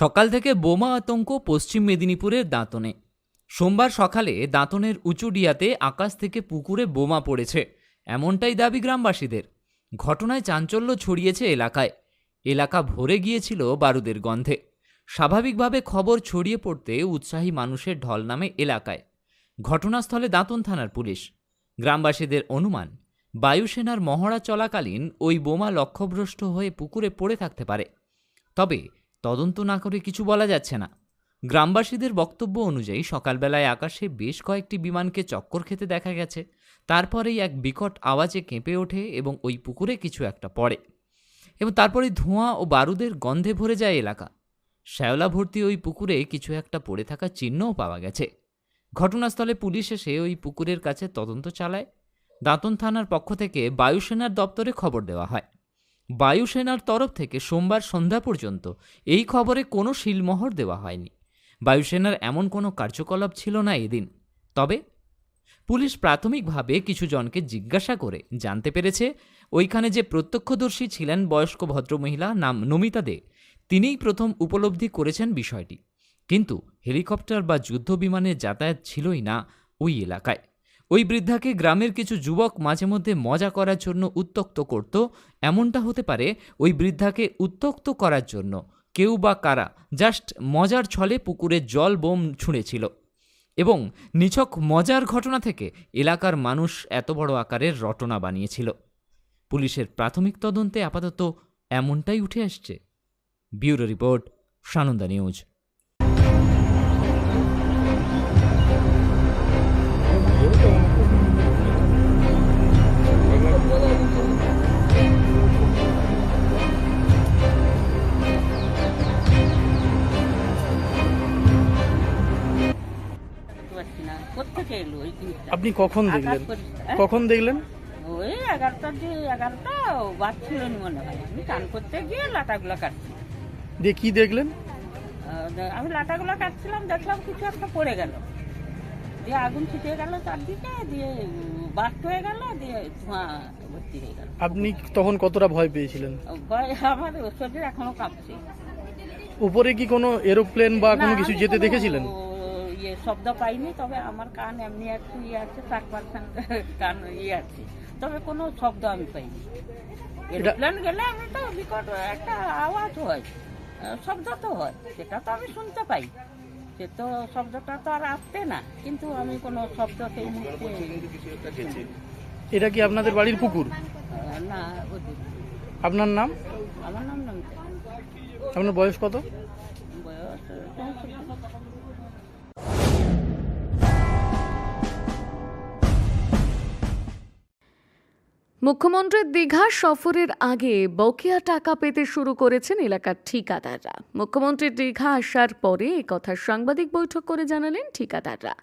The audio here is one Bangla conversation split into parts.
সকাল থেকে বোমা আতঙ্ক পশ্চিম মেদিনীপুরের দাঁতনে। সোমবার সকালে দাঁতনের উঁচুডিয়াতে আকাশ থেকে পুকুরে বোমা পড়েছে, এমনটাই দাবি গ্রামবাসীদের। ঘটনায় চাঞ্চল্য ছড়িয়েছে এলাকায়। এলাকা ভরে গিয়েছিল বারুদের গন্ধে। স্বাভাবিকভাবে খবর ছড়িয়ে পড়তে উৎসাহী মানুষের ঢল নামে এলাকায়। ঘটনাস্থলে দাঁতন থানার পুলিশ। গ্রামবাসীদের অনুমান, বায়ুসেনার মহড়া চলাকালীন ওই বোমা লক্ষ্যভ্রষ্ট হয়ে পুকুরে পড়ে থাকতে পারে। তবে তদন্ত না করে কিছু বলা যাচ্ছে না। গ্রামবাসীদের বক্তব্য অনুযায়ী সকালবেলায় আকাশে বেশ কয়েকটি বিমানকে চক্কর খেতে দেখা গেছে। তারপরেই এক বিকট আওয়াজে কেঁপে ওঠে এবং ওই পুকুরে কিছু একটা পড়ে। এবং তারপরে ধোঁয়া ও বারুদের গন্ধে ভরে যায় এলাকা। শ্যাওলা ভর্তি ওই পুকুরে কিছু একটা পড়ে থাকার চিহ্নও পাওয়া গেছে। ঘটনাস্থলে পুলিশ এসে ওই পুকুরের কাছে তদন্ত চালায়। দাঁতন থানার পক্ষ থেকে বায়ুসেনার দপ্তরে খবর দেওয়া হয়। বায়ুসেনার তরফ থেকে সোমবার সন্ধ্যা পর্যন্ত এই খবরে কোনো শিলমোহর দেওয়া হয়নি। বায়ুসেনার এমন কোনো কার্যকলাপ ছিল না এদিন। তবে পুলিশ প্রাথমিকভাবে কিছু জনকে জিজ্ঞাসা করে জানতে পেরেছে, ওইখানে যে প্রত্যক্ষদর্শী ছিলেন বয়স্ক ভদ্রমহিলা নাম নমিতা দে, তিনিই প্রথম উপলব্ধি করেছেন বিষয়টি। কিন্তু হেলিকপ্টার বা যুদ্ধ বিমানের যাতায়াত ছিলই না ওই এলাকায়। ওই বৃদ্ধাকে গ্রামের কিছু যুবক মাঝে মধ্যে মজা করার জন্য উত্তক্ত করত, এমনটা হতে পারে ওই বৃদ্ধাকে উত্তক্ত করার জন্য। কেউ বা কারা? জাস্ট মজার ছলে পুকুরে জল বোম ছুঁড়েছিল। এবং নিছক মজার ঘটনা থেকে এলাকার মানুষ এত বড় আকারের রটনা বানিয়েছিল। পুলিশের প্রাথমিক তদন্তে আপাতত এমনটাই উঠে আসছে। Bureau report, Sananda news. না এলো ওই জিনিসটা আপনি কখন দেখলেন? হ্যাঁ? কখন দেখলেন? ওই এগারোটার যে এগারোটা বাজছিল নি মনে হয়। আমি চান করতে গিয়ে লাটাগুলো কাটছি। দিয়ে কি দেখলেন? আমি লাটাগুলো কাটছিলাম দেখলাম কিছু একটা পড়ে গেল। দিয়ে আগুন ছিটে গেল চারদিকে দিয়ে বাস্ট হয়ে গেল দিয়ে ধোঁয়া ভর্তি হয়ে গেল। আপনি তখন কতটা ভয় পেয়েছিলেন? ভয় আমার শরীর এখনও কাঁপছে। উপরে কি কোনো এরোপ্লেন বা কোনো কিছু যেতে দেখেছিলেন? ইয়ে শব্দ পাইনি তবে আমার কান এমনি একটু ইয়ে আছে ষাট পার্সেন্ট কান ইয়ে আছে। তবে কোনো শব্দ আমি পাইনি। এরোপ্লেন গেলে আমি তো বিকট একটা আওয়াজ হয় শব্দ তো হয় সেটা তো আমি শুনতে পাই। সে তো শব্দটা তো আর আসতে না কিন্তু আমি কোনো শব্দ সেই মুহূর্তে এটা কি আপনাদের বাড়ির পুকুর? না আপনার নাম? আমার নাম নমিতা। আপনার বয়স কত? বয়স মুখ্যমন্ত্রীর দীঘা সফরের আগে বকেয়া টাকা পেতে শুরু করেছেন এলাকার ঠিকাদাররা। মুখ্যমন্ত্রীর দীঘা আসার পরে কথা সাংবাদিক বৈঠক করে জানালেন ঠিকাদাররা।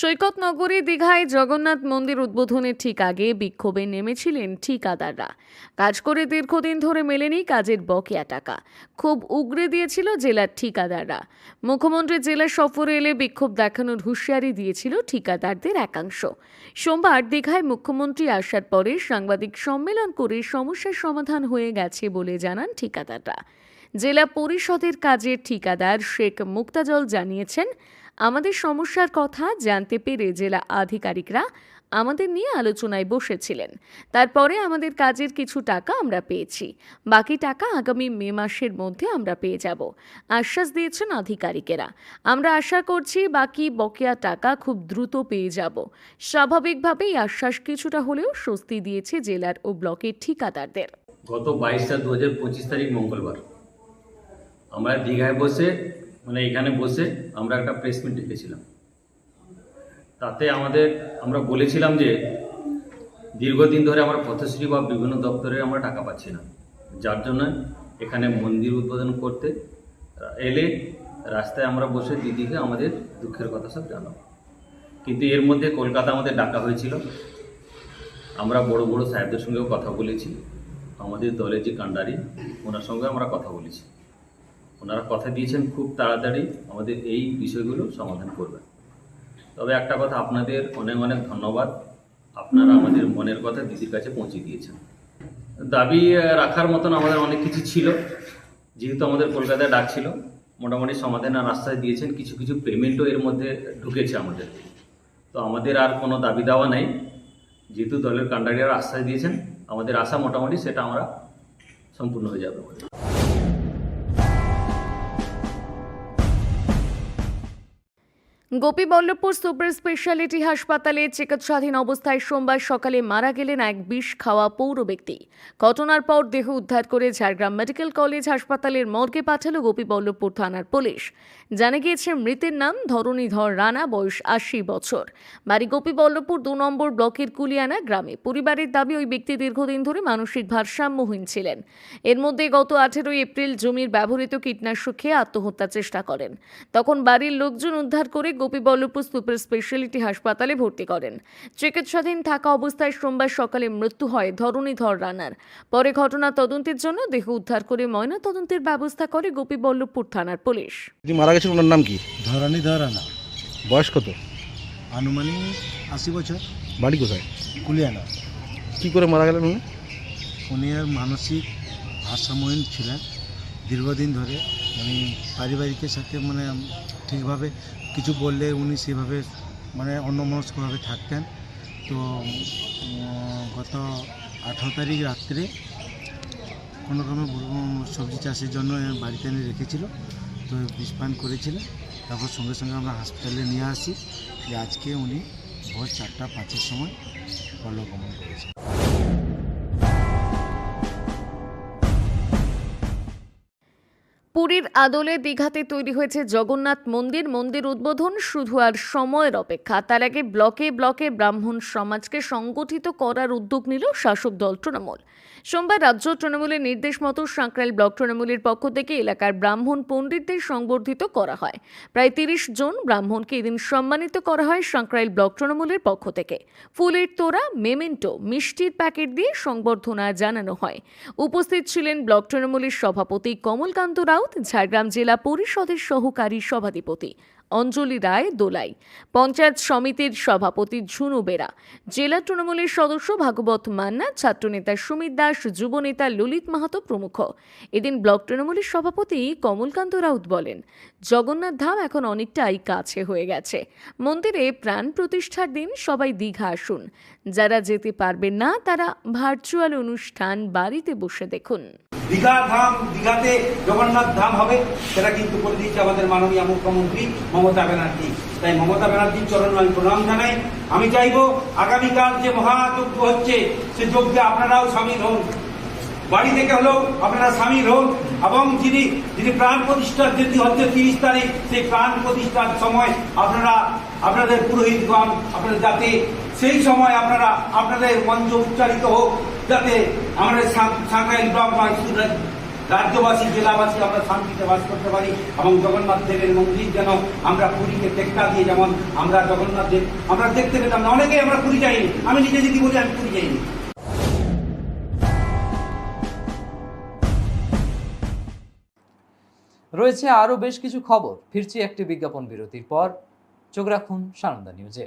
সৈকত নগরী দীঘায় জগন্নাথ মন্দির উদ্বোধনের ঠিক আগে বিক্ষোভে নেমেছিলেন ঠিকাদাররা। কাজ করে দীর্ঘদিন ধরে মেলেনি কাজের বকেয়া টাকা। খুব উগরে দিয়েছিল জেলার ঠিকাদাররা। মুখ্যমন্ত্রী জেলা সফরে এলে বিক্ষোভ দেখানোর হুঁশিয়ারি দিয়েছিল ঠিকাদারদের একাংশ। সোমবার দীঘায় মুখ্যমন্ত্রী আসার পরে সাংবাদিক সম্মেলন করে সমস্যার সমাধান হয়ে গেছে বলে জানান ঠিকাদাররা। জেলা পরিষদের কাজের ঠিকাদার শেখ মুক্তাজল জানিয়েছেন আমাদের সমস্যার কথা জানতে পেরে জেলা আধিকারিকরা আমাদের নিয়ে আলোচনায় বসেছিলেন। তারপরে আমাদের কাজের কিছু টাকা আমরা পেয়েছি। বাকি টাকা আগামী মে মাসের মধ্যে আমরা পেয়ে যাব, আশ্বাস দিয়েছেন আধিকারিকেরা। আমরা আশা করছি বাকি বকেয়া টাকা খুব দ্রুত পেয়ে যাব। স্বাভাবিকভাবেই আশ্বাস কিছুটা হলেও স্বস্তি দিয়েছে জেলার ও ব্লকের ঠিকাদারদের। গত বাইশ চার দু তারিখ মঙ্গলবার। আমরা দীঘায় বসে মানে এখানে বসে আমরা একটা প্রেস মিট ডেকেছিলাম তাতে আমাদের, আমরা বলেছিলাম যে দীর্ঘদিন ধরে আমরা পথশ্রী বা বিভিন্ন দপ্তরে আমরা টাকা পাচ্ছি না। যার জন্য এখানে মন্দির উদ্বোধন করতে এলে রাস্তায় আমরা বসে দিদিকে আমাদের দুঃখের কথা সব জানাব। কিন্তু এর মধ্যে কলকাতা আমাদের ডাকা হয়েছিল। আমরা বড় বড় সাহেবদের সঙ্গেও কথা বলেছি। আমাদের দলের যে কাণ্ডারি, ওনার সঙ্গে আমরা কথা বলেছি। ওনারা কথা দিয়েছেন খুব তাড়াতাড়ি আমাদের এই বিষয়গুলো সমাধান করবেন। তবে একটা কথা আপনাদের অনেক অনেক ধন্যবাদ। আপনারা আমাদের মনের কথা দিদির কাছে পৌঁছে দিয়েছেন। দাবি রাখার মতন আমাদের অনেক কিছু ছিল। যেহেতু আমাদের কলকাতায় ডাক ছিল মোটামুটি সমাধানের আশ্বাস দিয়েছেন। কিছু কিছু পেমেন্টও এর মধ্যে ঢুকেছে আমাদের। তো আমাদের আর কোনো দাবি দেওয়া নেই। যেহেতু দলের কান্ডারিরা আশ্বাস দিয়েছেন আমাদের আশা মোটামুটি সেটা আমরা সম্পূর্ণ হয়ে যাবে। গোপীবল্লভপুর সুপার স্পেশালিটি হাসপাতালে চিকিৎসাধীন অবস্থায় সোমবার সকালে মারা গেলেন এক বিষ খাওয়া পৌর ব্যক্তি। ঘটনার পর দেহ উদ্ধার করে ঝাড়গ্রাম মেডিকেল কলেজ হাসপাতালের মর্গে পাঠালো গোপীবল্লভপুর থানার পুলিশ। জানা গিয়েছে, মৃতের নাম ধরণীধর রানা, বয়স আশি বছর। বাড়ি গোপীবল্লভপুর দু নম্বর ব্লকের কুলিয়ানা গ্রামে। পরিবারের দাবি, ওই ব্যক্তি দীর্ঘদিন ধরে মানসিক ভারসাম্যহীন ছিলেন। এর মধ্যে গত আঠেরোই এপ্রিল জমির ব্যবহৃত কীটনাশক খেয়ে আত্মহত্যার চেষ্টা করেন। তখন বাড়ির লোকজন উদ্ধার করে গোপীবল্লভপুর সুপার স্পেশালিটি হাসপাতালে ভর্তি করেন। চিকিৎসাধীন থাকা অবস্থায় সোমবার সকালে মৃত্যু হয় ধরণীধর রানার। পরে ঘটনা তদন্তের জন্য দেহ উদ্ধার করে ময়না তদন্তের ব্যবস্থা করে গোপীবল্লভপুর থানার পুলিশ। যিনি মারা গেছেন ওনার নাম কি? ধরণী ধরানা বয়স কত? আনুমানিক আশি বছর। বাড়ি কোথায়? কুলিয়ানা। কি করে মারা গেলেন উনি? উনি আর মানসিক ভারসাম্যহীন ছিলেন। দীর্ঘদিন ধরে উনি পারিবারিকের সাথে মানে ঠিকভাবে কিছু বললে উনি সেভাবে মানে অন্যমনস্কভাবে থাকতেন। তো গত আঠারো তারিখ রাত্রে কোনো রকম সবজি চাষের জন্য বাড়িতে এনে রেখেছিল। তো বিষপান করেছিলেন তারপর সঙ্গে সঙ্গে আমরা হাসপাতালে নিয়ে আসি। যে আজকে উনি ভোর চারটা পাঁচের সময় পরলোকগমন করেছে। আদলে দীঘাতে তৈরি হয়েছে জগন্নাথ মন্দির। মন্দির উদ্বোধন শুধু আর সময়ের অপেক্ষা। তার আগে ব্লকে ব্লকে ব্রাহ্মণ সমাজকে সংগঠিত করার উদ্যোগ নিল শাসক দল তৃণমূল। সোমবার রাজ্য তৃণমূলের নির্দেশ মতো সাঁকরাইল ব্লক তৃণমূলের পক্ষ থেকে এলাকার ব্রাহ্মণ পণ্ডিতদের সংবর্ধিত করা হয়। প্রায় তিরিশ জন ব্রাহ্মণকে এদিন সম্মানিত করা হয় সাঁকরাইল ব্লক তৃণমূলের পক্ষ থেকে। ফুলের তোড়া, মেমেন্টো, মিষ্টির প্যাকেট দিয়ে সংবর্ধনা জানানো হয়। উপস্থিত ছিলেন ব্লক তৃণমূলের সভাপতি কমলকান্ত রাউত, ঝাড়গ্রাম জেলা পরিষদের সহকারী সভাধিপতি অঞ্জলি রায়, দোলাই। পঞ্চায়েত সমিতির সভাপতি ঝুনু বেরা। জেলা তৃণমূলের সদস্য ভাগবত মান্না, ছাত্রনেতা সুমিত দাস, যুবনেতা ললিত মাহাতো প্রমুখ। এদিন ব্লক তৃণমূলের সভাপতি কমলকান্ত রাউত বলেন, জগন্নাথ ধাম এখন অনেকটাই কাছে হয়ে গেছে। মন্দিরে প্রাণ প্রতিষ্ঠার দিন সবাই দীঘা আসুন। যারা যেতে পারবেন না, তারা ভার্চুয়াল অনুষ্ঠান বাড়িতে বসে দেখুন। দীঘা ধাম, দীঘাতে জগন্নাথ ধাম হবে, সেটা কিন্তু করে দিচ্ছে আমাদের মাননীয় মুখ্যমন্ত্রী মমতা ব্যানার্জি। তাই মমতা ব্যানার্জির চরণ আমি প্রণাম জানাই। আমি চাইব আগামীকাল যে মহাযজ্ঞ হচ্ছে, সে যজ্ঞে আপনারাও সামিল হন। বাড়ি থেকে হলেও আপনারা সামিল হন। এবং যিনি যিনি প্রাণ প্রতিষ্ঠার যেটি হচ্ছে তিরিশ তারিখ, সেই প্রাণ প্রতিষ্ঠার সময় আপনারা, আপনাদের পুরোহিতগণ, আপনাদের যাতে সেই সময় আপনারা, আপনাদের মঞ্চ উচ্চারিত হোক। যাতে সাঁকাইল ব্লক রাজ্যবাসী, জেলাবাসী আমরা শান্তিতে বাস করতে পারি এবং জগন্নাথ দেবের মন্দির যেন আমরা পুরীকে টেক্কা দিয়ে যেমন আমরা জগন্নাথ দেব, আমরা দেখতে পেতাম না। অনেকেই আমরা পুরী যাইনি। আমি নিজে যদি বলি, আমি পুরী যাইনি। রয়েছে আরও বেশ কিছু খবর। ফিরছি একটি বিজ্ঞাপন বিরতির পর। চোখ রাখুন সানন্দা নিউজে।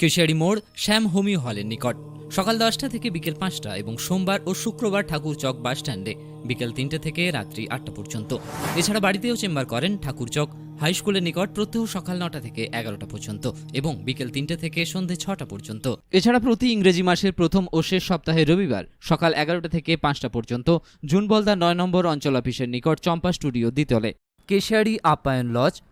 কেশিয়ারি মোড় শ্যাম হোমিও হলের নিকট। সকাল দশটা থেকে বিকেল পাঁচটা এবং সোমবার ও শুক্রবার ঠাকুর চক বাস স্ট্যান্ডে, বিকেল তিনটে থেকে রাত্রি আটটা পর্যন্ত। এছাড়া বাড়িতেও চেম্বার করেন ঠাকুরচক হাই স্কুলের নিকট প্রত্যহ সকাল নটা থেকে এগারোটা পর্যন্ত এবং বিকেল তিনটে থেকে সন্ধে ছটা পর্যন্ত। এছাড়া প্রতি ইংরেজি মাসের প্রথম ও শেষ সপ্তাহে রবিবার সকাল এগারোটা থেকে পাঁচটা পর্যন্ত জুন বলদা নয় নম্বর অঞ্চল অফিসের নিকট চম্পা স্টুডিও দ্বিতলে। কেশিয়ারি আপ্যায়ন লজ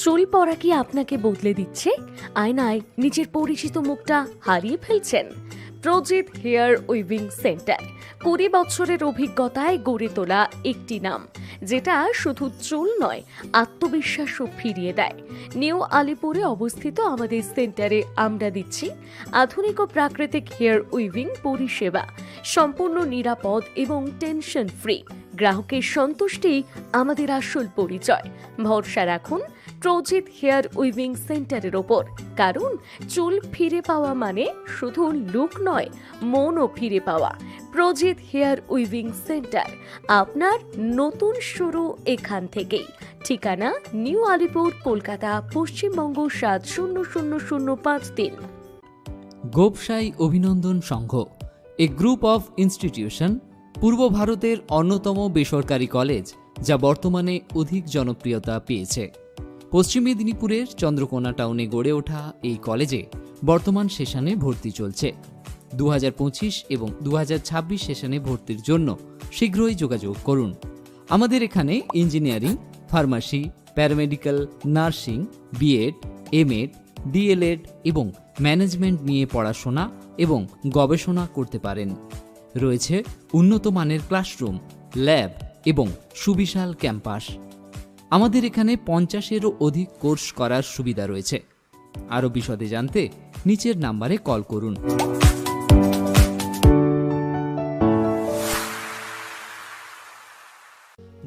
চুল পরা কি আপনাকে বদলে দিচ্ছে? আয়নায় নিজের পরিচিত মুখটা হারিয়ে ফেলছেন। Prajit hair weaving centre. কুড়ি বছরের অভিজ্ঞতায় গড়ে তোলা একটি নাম, যেটা শুধু চুল নয়, আত্মবিশ্বাসও ফিরিয়ে দেয়। নিউ আলিপুরে অবস্থিত আমাদের সেন্টারে আমরা দিচ্ছি আধুনিক ও প্রাকৃতিক হেয়ার উইভিং পরিষেবা। সম্পূর্ণ নিরাপদ এবং টেনশন ফ্রি। গ্রাহকের সন্তুষ্টি আমাদের আসল পরিচয়। ভরসা রাখুন প্রজিত হেয়ার উইভিং সেন্টারের ওপর। কারণ, চুল ফিরে পাওয়া মানে শুধু লুক নয়, মনও ফিরে পাওয়া। প্রজিত হেয়ার উইভিং সেন্টার, আপনার নতুন শুরু এখান থেকেই। ঠিকানা, নিউ আলিপুর, কলকাতা, পশ্চিমবঙ্গ সাত শূন্য শূন্য শূন্য পাঁচ তিন। Gopsai Abhinandan Sangha, a group of institution, পূর্ব ভারতের অন্যতম বেসরকারি কলেজ, যা বর্তমানে অধিক জনপ্রিয়তা পেয়েছে। পশ্চিম মেদিনীপুরের চন্দ্রকোনা টাউনে গড়ে ওঠা এই কলেজে বর্তমান সেশনে ভর্তি চলছে। দু হাজার পঁচিশ এবং দু সেশনে ভর্তির জন্য শীঘ্রই যোগাযোগ করুন। আমাদের এখানে engineering, pharmacy, paramedical, nursing, BEd, MEd, DElEd এবং ম্যানেজমেন্ট নিয়ে পড়াশোনা এবং গবেষণা করতে পারেন। রয়েছে উন্নত মানের ক্লাসরুম, ল্যাব এবং সুবিশাল ক্যাম্পাস। আমাদের এখানে পঞ্চাশেরও অধিক কোর্স করার সুবিধা রয়েছে। আরও বিশদে জানতে নিচের নাম্বারে কল করুন।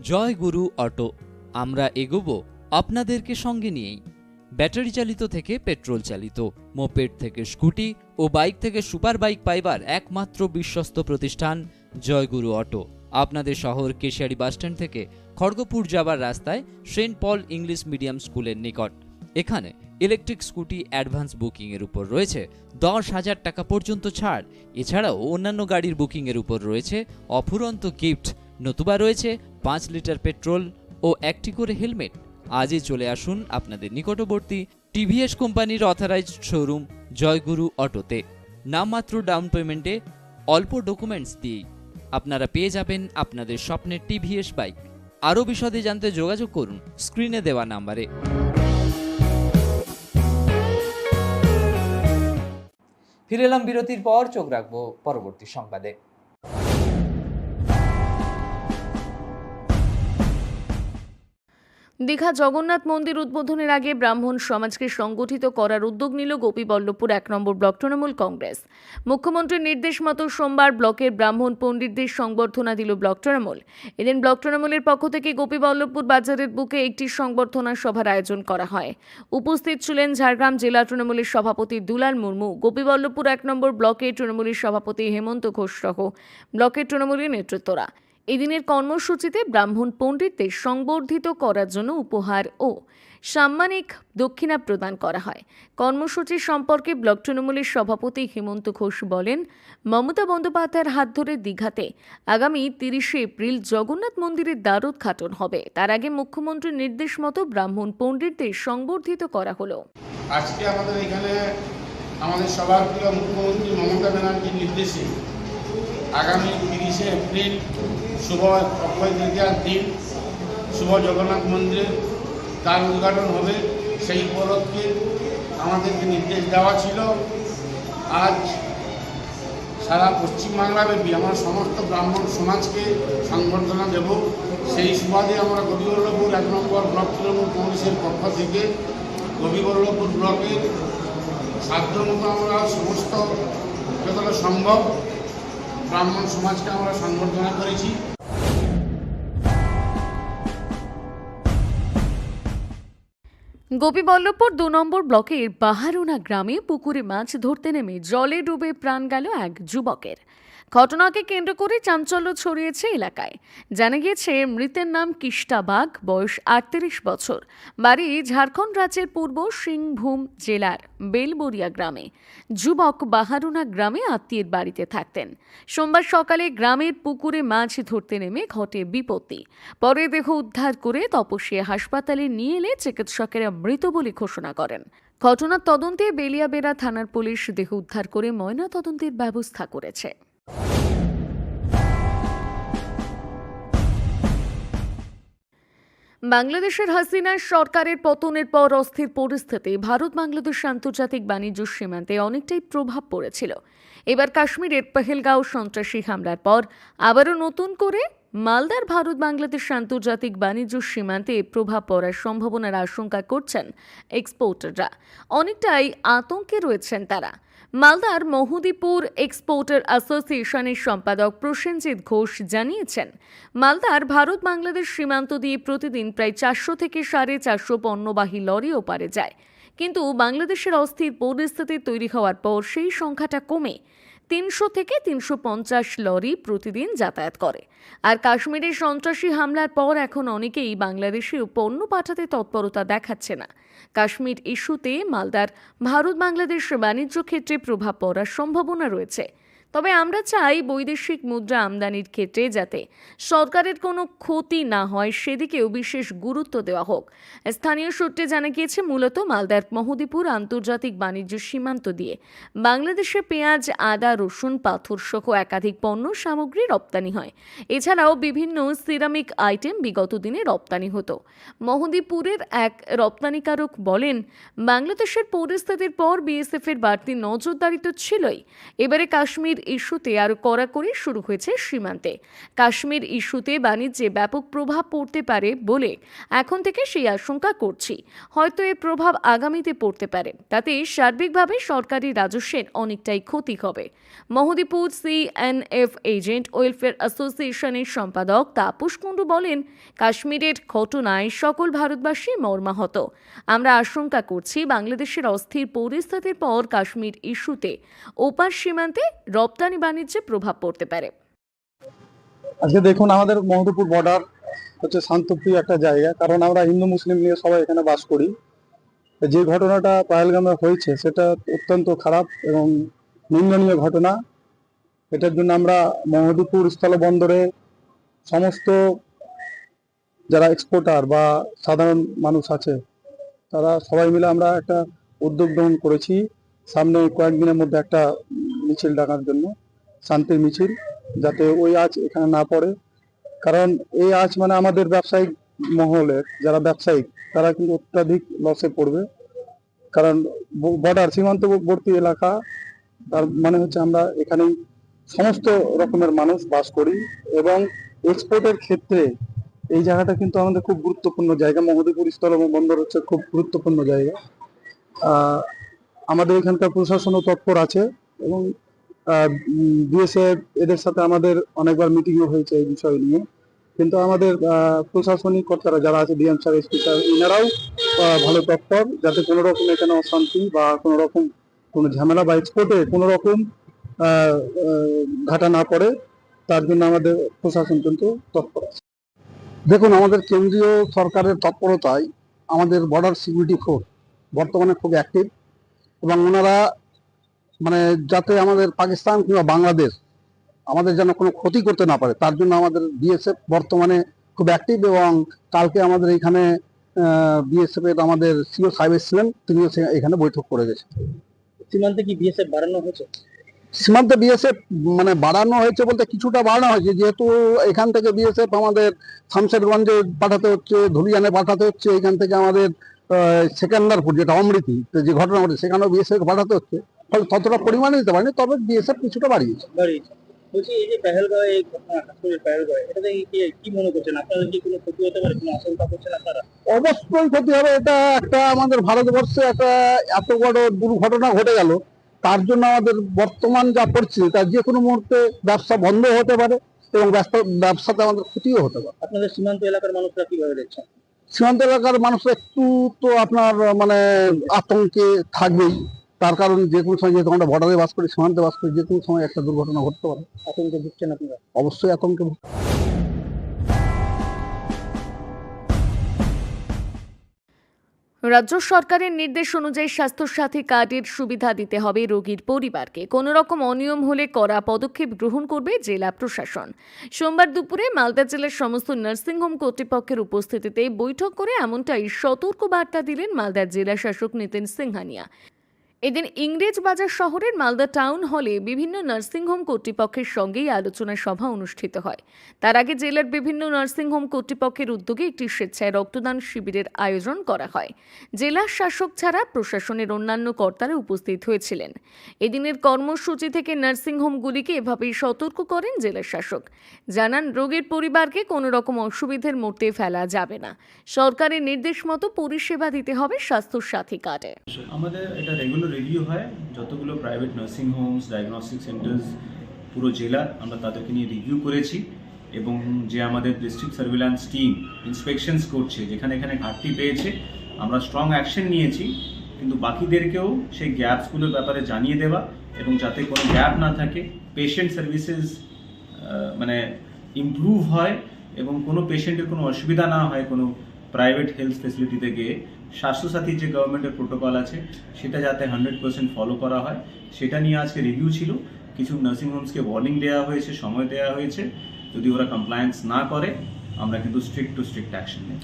জয় গুরু অটো, আমরা এগোব আপনাদেরকে সঙ্গে নিয়েই। ব্যাটারি চালিত থেকে পেট্রোল চালিত, মোপেড থেকে স্কুটি ও বাইক থেকে সুপার বাইক পাইবার একমাত্র বিশ্বস্ত প্রতিষ্ঠান জয়গুরু অটো। আপনাদের শহর কেশিয়ারি বাসস্ট্যান্ড থেকে খড়গপুর যাবার রাস্তায় সেন্ট পল ইংলিশ মিডিয়াম স্কুলের নিকট। এখানে ইলেকট্রিক স্কুটি অ্যাডভান্স বুকিংয়ের উপর রয়েছে দশ হাজার টাকা পর্যন্ত ছাড়। এছাড়াও অন্যান্য গাড়ির বুকিংয়ের উপর রয়েছে অফুরন্ত গিফট। নতুবা রয়েছে পাঁচ লিটার পেট্রোল ও একটি করে হেলমেট। আজই চলে আসুন আপনাদের নিকটবর্তী টিভিএস কোম্পানির অথরাইজড শোরুম জয়গুরু অটোতে। নামমাত্র ডাউন পেমেন্টে অল্প ডকুমেন্টস দিয়েই আপনারা পেয়ে যাবেন আপনাদের স্বপ্নের টিভিএস বাইক। আরও বিশদে জানতে যোগাযোগ করুন স্ক্রিনে দেওয়া নাম্বারে। ফিরে এলাম বিরতির পর, চোখ রাখব পরবর্তী সংবাদে। দীঘা জগন্নাথ মন্দির উদ্বোধনের আগে ব্রাহ্মণ সমাজকে সংগঠিত করার উদ্যোগ নিল গোপীবল্লভপুর এক নম্বর ব্লক তৃণমূল কংগ্রেস। মুখ্যমন্ত্রীর নির্দেশ মতো সোমবার ব্লকের ব্রাহ্মণ পণ্ডিতদের সংবর্ধনা দিল ব্লক তৃণমূল। এদিন ব্লক তৃণমূলের পক্ষ থেকে গোপীবল্লভপুর বাজারের বুকে একটি সংবর্ধনা সভার আয়োজন করা হয়। উপস্থিত ছিলেন ঝাড়গ্রাম জেলা তৃণমূলের সভাপতি দুলাল মুর্মু, গোপীবল্লভপুর এক নম্বর ব্লকের তৃণমূলের সভাপতি হেমন্ত ঘোষ সহ ব্লকের তৃণমূলের নেতৃত্বরা। এদিনের কর্মসূচিতে ব্রাহ্মণ পণ্ডিতদের সংবর্ধিত করার জন্য উপহার ও সাম্মানিক দক্ষিণা প্রদান করা হয়। কর্মসূচি সম্পর্কে ব্লক তৃণমূলের সভাপতি হেমন্ত ঘোষ বলেন, মমতা বন্দ্যোপাধ্যায়ের হাত ধরে দীঘাতে আগামী তিরিশে এপ্রিল জগন্নাথ মন্দিরের দ্বারোদ্ঘাটন হবে। তার আগে মুখ্যমন্ত্রীর নির্দেশ মতো ব্রাহ্মণ পণ্ডিতদের সংবর্ধিত করা হলো। আজকে আমাদের এখানে আমাদের সবার প্রিয় মুখ্যমন্ত্রী মমতা ব্যানার্জির নির্দেশে আগামী তিরিশে এপ্রিল শুভ অক্ষয় তৃতীয়ার দিন, শুভ জগন্নাথ মন্দিরের তার উদ্ঘাটন হবে। সেই উপলক্ষে আমাদেরকে নির্দেশ দেওয়া ছিল, আজ সারা পশ্চিমবাংলাব্যাপী আমার সমস্ত ব্রাহ্মণ সমাজকে সংবর্ধনা দেব। সেই সুবাদে আমরা গোপীবল্লভপুর এক নম্বর ব্লক তৃণমূল কংগ্রেসের পক্ষ থেকে গোপীবল্লভপুর ব্লকের সাধ্য মতো আমরা সমস্ত যতটা সম্ভব ব্রাহ্মণ সমাজকে আমরা সংবর্ধনা করেছি। গোপীবল্লভপুর দু নম্বর ব্লকের বাহারুনা গ্রামে পুকুরে মাছ ধরতে নেমে জলে ডুবে প্রাণ গেল এক যুবকের। ঘটনাকে কেন্দ্র করে চাঞ্চল্য ছড়িয়েছে এলাকায়। জানা গিয়েছে, মৃতের নাম কিষ্টা বাগ বয়স আটত্রিশ বছর। বাড়ি ঝাড়খণ্ড রাজ্যের পূর্ব সিংভূম জেলার বেলবরিয়া গ্রামে। যুবক বাহারুনা গ্রামে আত্মীয়ের বাড়িতে থাকতেন। সোমবার সকালে গ্রামের পুকুরে মাছ ধরতে নেমে ঘটে বিপত্তি। পরে দেহ উদ্ধার করে তপসিয়া হাসপাতালে নিয়ে এলে চিকিৎসকেরা মৃত বলে ঘোষণা করেন। ঘটনার তদন্তে বেলিয়াবেড়া থানার পুলিশ দেহ উদ্ধার করে ময়না তদন্তের ব্যবস্থা করেছে। বাংলাদেশের হাসিনা সরকারের পতনের পর অস্থির পরিস্থিতি ভারত বাংলাদেশ আন্তর্জাতিক বাণিজ্য সীমান্তে অনেকটাই প্রভাব পড়েছিল। এবার কাশ্মীরের পেহেলগাঁও সন্ত্রাসী হামলার পর আবারও নতুন করে মালদার ভারত বাংলাদেশ আন্তর্জাতিক বাণিজ্য সীমান্তে প্রভাব পড়ার সম্ভাবনার আশঙ্কা করছেন এক্সপোর্টাররা। অনেকটাই আতঙ্কে রয়েছেন তারা। মালদার মহুদিপুর এক্সপোর্টার অ্যাসোসিয়েশনের সম্পাদক প্রসেনজিৎ ঘোষ জানিয়েছেন, মালদার ভারত বাংলাদেশ সীমান্ত দিয়ে প্রতিদিন প্রায় চারশো থেকে সাড়ে চারশো পণ্যবাহী লরি ওপারে যায়। কিন্তু বাংলাদেশের অস্থির পরিস্থিতি তৈরি হওয়ার পর সেই সংখ্যাটা কমে। তিনশো থেকে তিনশো পঞ্চাশ লরি প্রতিদিন যাতায়াত করে। আর কাশ্মীরে সন্ত্রাসী হামলার পর এখন অনেকেই বাংলাদেশে পণ্য পাঠাতে তৎপরতা দেখাচ্ছে না। কাশ্মীর ইস্যুতে মালদার ভারত বাংলাদেশ বাণিজ্য ক্ষেত্রে প্রভাব পড়ার সম্ভাবনা রয়েছে। তবে আমরা চাই বৈদেশিক মুদ্রা আমদানির ক্ষেত্রে যাতে সরকারের কোনো ক্ষতি না হয়, সেদিকেও বিশেষ গুরুত্ব দেওয়া হোক। স্থানীয় সূত্রে জানা গিয়েছে, মূলত মালদার মহদীপুর আন্তর্জাতিক বাণিজ্য সীমান্ত দিয়ে বাংলাদেশে পেঁয়াজ, আদা, রসুন, পাথর সহ একাধিক পণ্য সামগ্রী রপ্তানি হয়। এছাড়াও বিভিন্ন সিরামিক আইটেম বিগত দিনে রপ্তানি হতো। মহদীপুরের এক রপ্তানিকারক বলেন, বাংলাদেশের পরিস্থিতির পর বিএসএফ এর বাড়তি নজরদারি তো ছিলই। এবারে কাশ্মীর ইস্যুতে আরও কড়াকড়ি শুরু হয়েছে সীমান্তে। কাশ্মীর ইস্যুতে বাণিজ্যে ব্যাপক প্রভাব পড়তে পারে বলে এখন থেকে সেই আশঙ্কা করছি। হয়তো এর প্রভাব আগামীতে পড়তে পারে। তাতে সার্বিকভাবে সরকারি রাজস্বের অনেকটাই ক্ষতি হবে। মহদীপুর সিএনএফ এজেন্ট ওয়েলফেয়ার অ্যাসোসিয়েশনের সম্পাদক তাপস কুণ্ডু বলেন, কাশ্মীরের ঘটনায় সকল ভারতবাসী মর্মাহত। আমরা আশঙ্কা করছি বাংলাদেশের অস্থির পরিস্থিতির পর কাশ্মীর ইস্যুতে ওপার সীমান্তে রপ্তানি বাণিজ্যে প্রভাব পড়তে পারে। আজকে দেখুন আমাদের মহদপুর বর্ডার হচ্ছে শান্তপ্রিয় একটা জায়গা। কারণ আমরা হিন্দু, মুসলিম নিয়ে সবাই এখানে বাস করি। যে ঘটনাটা পাহেলগামে হয়েছে, সেটা অত্যন্ত খারাপ এবং নিন্দনীয় ঘটনা। এটার জন্য আমরা মহদীপুর স্থলবন্দরে সমস্ত যারা এক্সপোর্টার বা সাধারণ মানুষ আছে, তারা সবাই মিলে আমরা একটা উদ্যোগ গ্রহণ করেছি। সামনে কয়েকদিনের মধ্যে একটা মিছিল ডাকার জন্য শান্তির মিছিল, যাতে ওই আজ এখানে না পড়ে। কারণ এই আজ মানে আমাদের ব্যবসায়িক মহলের যারা ব্যবসায়িক, তারা কিন্তু অত্যাধিক লসে পড়বে। কারণ বর্ডার সীমান্তবর্তী এলাকা, তার মানে হচ্ছে আমরা এখানেই সমস্ত রকমের মানুষ বাস করি এবং এক্সপোর্টের ক্ষেত্রে এই জায়গাটা কিন্তু আমাদের খুব গুরুত্বপূর্ণ জায়গা। মহদীপুর বন্দর হচ্ছে খুব গুরুত্বপূর্ণ জায়গা। আমাদের এখানকার প্রশাসনও তৎপর আছে এবং বিএসএফ এদের সাথে আমাদের অনেকবার মিটিংও হয়েছে এই বিষয় নিয়ে। কিন্তু আমাদের প্রশাসনিক কর্তারা যারা আছে, ডিএম স্যার, এসপি স্যার, এনারাও ভালো তৎপর, যাতে কোনো রকম এখানে অশান্তি বা কোনো রকম কোনো ঝামেলা বা এক্সপোর্টে কোনো রকম ঘাটা না পড়ে, তার জন্য আমাদের প্রশাসন কিন্তু তৎপর আছে। দেখুন, আমাদের কেন্দ্রীয় সরকারের তৎপরতায় আমাদের বর্ডার সিকিউরিটি ফোর্স বর্তমানে খুব অ্যাক্টিভ এবং ওনারা মানে যাতে আমাদের পাকিস্তান কিংবা বাংলাদেশ আমাদের যেন কোনো ক্ষতি করতে না পারে তার জন্য আমাদের বিএসএফ বর্তমানে খুব অ্যাক্টিভ এবং কালকে আমাদের এখানে বিএসএফ এর আমাদের সিও সাহেব এসেছিলেন তিনিও এখানে বৈঠক করে গেছেন। সীমান্তে কি বিএসএফ বাড়ানো হয়েছে? সীমান্তে বিএসএফ মানে বাড়ানো হয়েছে বলতে কিছুটা বাড়ানো হয়েছে যেহেতু এখান থেকে বিএসএফ আমাদের শামশেরগঞ্জে পাঠাতে হচ্ছে ধুলিয়ানে পাঠাতে হচ্ছে এখান থেকে আমাদের সেকেন্দারপুর যেটা অমৃতি যে ঘটনা ঘটে সেখানেও বিএসএফ পাঠাতে হচ্ছে। ফলে ততটা পরিমাণে দিতে পারেনি তবে বিএসএফ কিছুটা বাড়িয়েছে। বাড়িয়েছে। বলছি এই যে পেহেলগাঁও এই ঘটনা পেহেলগাঁও এটাতে কি কি মনে করছেন? আপনাদের কি কোনো ক্ষতি হতে পারে কোনো আশঙ্কা করছেন আপনারা? অবশ্যই ক্ষতি হবে এটা একটা আমাদের ভারতবর্ষে একটা এত বড় দুর্ঘটনা ঘটে গেল তার জন্য আমাদের বর্তমান যা পরিস্থিতি তার যে কোনো মুহূর্তে ব্যবসা বন্ধ হতে পারে এবং ব্যবসা ব্যবসাতে আমাদের ক্ষতিও হতে পারে। আপনাদের সীমান্ত এলাকার মানুষরা কীভাবে দেখছেন? সীমান্ত এলাকার মানুষরা একটু তো আপনার মানে আতঙ্কে থাকবেই। তার কারণ যে কোনো সময় যেহেতু আমরা বর্ডারে বাস করি সীমান্তে বাস করি যে কোনো সময় একটা দুর্ঘটনা ঘটতে পারে। আতঙ্কে ভুগছেন আপনারা? অবশ্যই আতঙ্কে রাজ্য সরকারের নির্দেশ অনুযায়ী স্বাস্থ্যসাথী কার্ডের সুবিধা দিতে হবে রোগীর পরিবারকে। কোনো রকম অনিয়ম হলে কড়া পদক্ষেপ গ্রহণ করবে জেলা প্রশাসন। সোমবার দুপুরে মালদা জেলার সমস্ত নার্সিংহোম কর্তৃপক্ষের উপস্থিতিতে বৈঠক করে এমনটাই সতর্ক বার্তা দিলেন মালদার জেলা শাসক নিতিন সিংহানিয়া। এদিন ইংরেজ বাজার শহরের মালদা টাউন হলে বিভিন্ন নার্সিংহোম কর্তৃপক্ষের সঙ্গেই আলোচনা সভা অনুষ্ঠিত হয়। তার আগে জেলার বিভিন্ন নার্সিংহোম কর্তৃপক্ষের উদ্যোগে একটি স্বেচ্ছায় রক্তদান শিবিরের আয়োজন করা হয়। জেলা শাসক ছাড়া প্রশাসনের অন্যান্য কর্তারা উপস্থিত হয়েছিলেন। এদিনের কর্মসূচি থেকে নার্সিংহোমগুলিকে এভাবেই সতর্ক করেন জেলা শাসক। জানান, রোগীর পরিবারকে কোনো রকম অসুবিধার মধ্যে ফেলা যাবে না। সরকারের নির্দেশ মতো পরিষেবা দিতে হবে স্বাস্থ্যসাথী কার্ডে। আমাদের এটা রেগুলার রিভিউ হয়, যতগুলো private nursing homes diagnostic centres পুরো জেলার আমরা তাদেরকে নিয়ে রিভিউ করেছি এবং যে আমাদের ডিস্ট্রিক্ট সার্ভিল্যান্স টিম ইন্সপেকশনস করছে, যেখানে এখানে ঘাটতি পেয়েছে, আমরা স্ট্রং অ্যাকশন নিয়েছি, কিন্তু বাকিদেরকেও সেই গ্যাপসগুলোর ব্যাপারে জানিয়ে দেওয়া এবং যাতে কোনো গ্যাপ না থাকে পেশেন্ট সার্ভিসেস মানে ইমপ্রুভ হয় এবং কোনো পেশেন্টের কোনো অসুবিধা না হয় কোনো প্রাইভেট হেলথ ফেসিলিটিতে গিয়ে স্বাস্থ্যসাথীর যে গভর্নমেন্টের প্রোটোকল আছে, সেটা যাতে হান্ড্রেড পার্সেন্ট ফলো করা হয়, সেটা নিয়ে আজকে রিভিউ ছিল। কিছু নার্সিংহোমসকে ওয়ার্নিং দেওয়া হয়েছে, সময় দেওয়া হয়েছে। যদি ওরা কমপ্লায়েন্স না করে, আমরা কিন্তু স্ট্রিক্ট টু স্ট্রিক্ট অ্যাকশন নেব।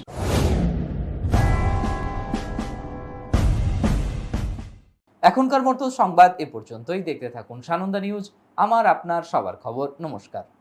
এখনকার মতো সংবাদ এ পর্যন্তই। দেখতে থাকুন সানন্দা নিউজ আমার, আপনার, সবার খবর। নমস্কার।